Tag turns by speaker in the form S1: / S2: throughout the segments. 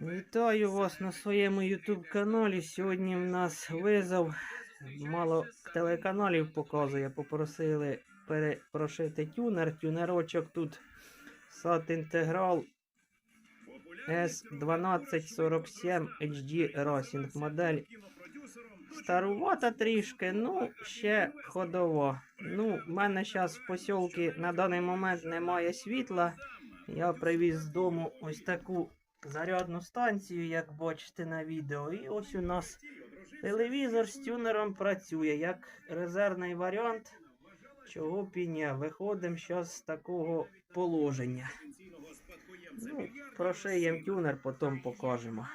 S1: Вітаю вас на своєму YouTube каналі. Сьогодні в нас визов. Мало телеканалів показує. Попросили перепрошити тюнер. Тюнерочок тут SAT Integral S1247 HD Racing модель. Старувата трішки, ну, ще ходова. Ну, в мене зараз в посілки на даний момент немає світла. Я привіз з дому ось таку зарядну станцію, як бачите на відео. І ось у нас телевізор з тюнером працює як резервний варіант. Чого піня. Виходимо зараз з такого положення. Ну, прошиємо тюнер, потім покажемо.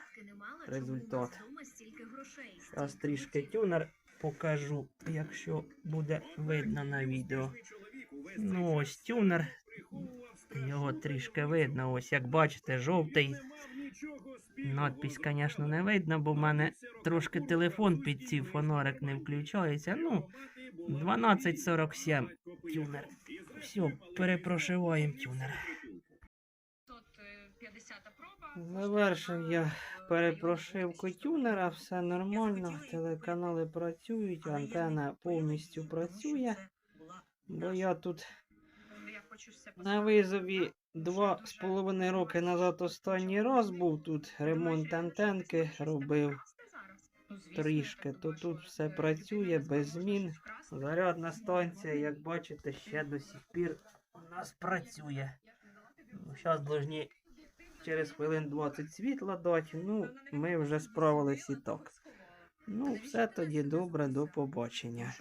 S1: результат. Зараз трішки тюнер покажу, якщо буде видно на відео. Ну ось тюнер. Його трішки видно. Ось як бачите, жовтий. Надпись, звісно, не видно, бо в мене трошки телефон під цей фонарик не включається. Ну, 1247 тюнер. Все, перепрошиваємо тюнер. Завершив я перепрошивку тюнера, все нормально. Телеканали працюють, антенна повністю працює. Бо я тут
S2: хочу все
S1: на визові два з половиною роки назад останній раз був тут ремонт антенки робив трішки, то тут все працює без змін. Зарядна станція, як бачите, ще до сих пір у нас працює. Зараз повинні через хвилин 20 світла дати. Ну, ми вже справились і так. Ну, все тоді добре, до побачення.